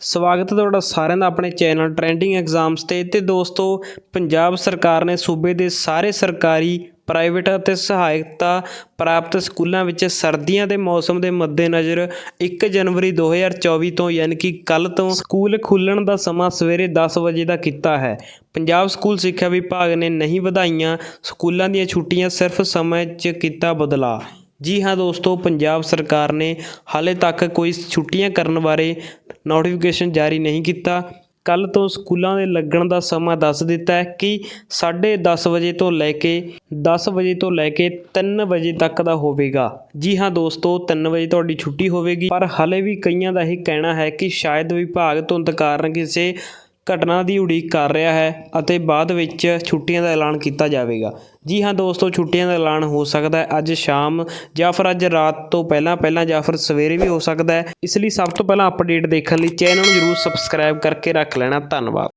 ਸਵਾਗਤ ਹੈ ਤੁਹਾਡਾ ਸਾਰਿਆਂ ਦਾ ਆਪਣੇ ਚੈਨਲ ਟ੍ਰੈਂਡਿੰਗ ਐਗਜ਼ਾਮਸ ਤੇ। ਤੇ ਦੋਸਤੋ, ਪੰਜਾਬ ਸਰਕਾਰ ਨੇ ਸੂਬੇ ਦੇ ਸਾਰੇ ਸਰਕਾਰੀ ਪ੍ਰਾਈਵੇਟ ਅਤੇ ਸਹਾਇਤਾ ਪ੍ਰਾਪਤ ਸਕੂਲਾਂ ਵਿੱਚ ਸਰਦੀਆਂ ਦੇ ਮੌਸਮ ਦੇ ਮੱਦੇਨਜ਼ਰ 1 ਜਨਵਰੀ 2024 ਤੋਂ ਯਾਨੀ ਕਿ ਕੱਲ ਤੋਂ ਸਕੂਲ ਖੁੱਲਣ ਦਾ ਸਮਾਂ ਸਵੇਰੇ 10 ਵਜੇ ਦਾ ਕੀਤਾ ਹੈ। ਪੰਜਾਬ ਸਕੂਲ ਸਿੱਖਿਆ ਵਿਭਾਗ ਨੇ ਨਹੀਂ ਵਧਾਈਆਂ, ਸਕੂਲਾਂ ਦੀਆਂ ਛੁੱਟੀਆਂ ਸਿਰਫ ਸਮੇਂ 'ਚ ਕੀਤਾ ਬਦਲਾਅ ਜੀ ਹਾਂ ਦੋਸਤੋ, ਪੰਜਾਬ ਸਰਕਾਰ ਨੇ ਹਾਲੇ ਤੱਕ ਕੋਈ ਛੁੱਟੀਆਂ ਕਰਨ ਬਾਰੇ ਨੋਟੀਫਿਕੇਸ਼ਨ ਜਾਰੀ ਨਹੀਂ ਕੀਤਾ। ਕੱਲ ਤੋਂ ਸਕੂਲਾਂ ਦੇ ਲੱਗਣ ਦਾ ਸਮਾਂ ਦੱਸ ਦਿੱਤਾ ਹੈ ਕਿ 10:30 ਵਜੇ ਤੋਂ ਲੈ ਕੇ 10 ਵਜੇ ਤੋਂ ਲੈ ਕੇ 3 ਵਜੇ ਤੱਕ ਦਾ ਹੋਵੇਗਾ। ਜੀ ਹਾਂ ਦੋਸਤੋ 3 ਵਜੇ ਤੁਹਾਡੀ ਛੁੱਟੀ ਹੋਵੇਗੀ। ਪਰ ਹਾਲੇ ਵੀ ਕਈਆਂ ਦਾ ਇਹ ਕਹਿਣਾ ਹੈ ਕਿ ਸ਼ਾਇਦ ਵਿਭਾਗ ਧੁੰਦ ਕਾਰਨ ਕਿਸੇ ਘਟਨਾ ਦੀ ਉਡੀਕ ਕਰ ਰਿਹਾ ਹੈ ਅਤੇ ਬਾਅਦ ਵਿੱਚ ਛੁੱਟੀਆਂ ਦਾ ਐਲਾਨ ਕੀਤਾ ਜਾਵੇਗਾ। ਜੀ ਹਾਂ ਦੋਸਤੋ, ਛੁੱਟੀਆਂ ਦਾ ਐਲਾਨ ਹੋ ਸਕਦਾ ਹੈ। ਅੱਜ ਸ਼ਾਮ ਜਾਂ ਫਿਰ ਅੱਜ ਰਾਤ ਤੋਂ ਪਹਿਲਾਂ ਪਹਿਲਾਂ ਜਾਂ ਫਿਰ ਸਵੇਰੇ ਵੀ ਹੋ ਸਕਦਾ ਹੈ। ਇਸ ਲਈ ਸਭ ਤੋਂ ਪਹਿਲਾਂ ਅਪਡੇਟ ਦੇਖਣ ਲਈ ਚੈਨਲ ਨੂੰ ਜਰੂਰ ਸਬਸਕ੍ਰਾਈਬ ਕਰਕੇ ਰੱਖ ਲੈਣਾ। ਧੰਨਵਾਦ।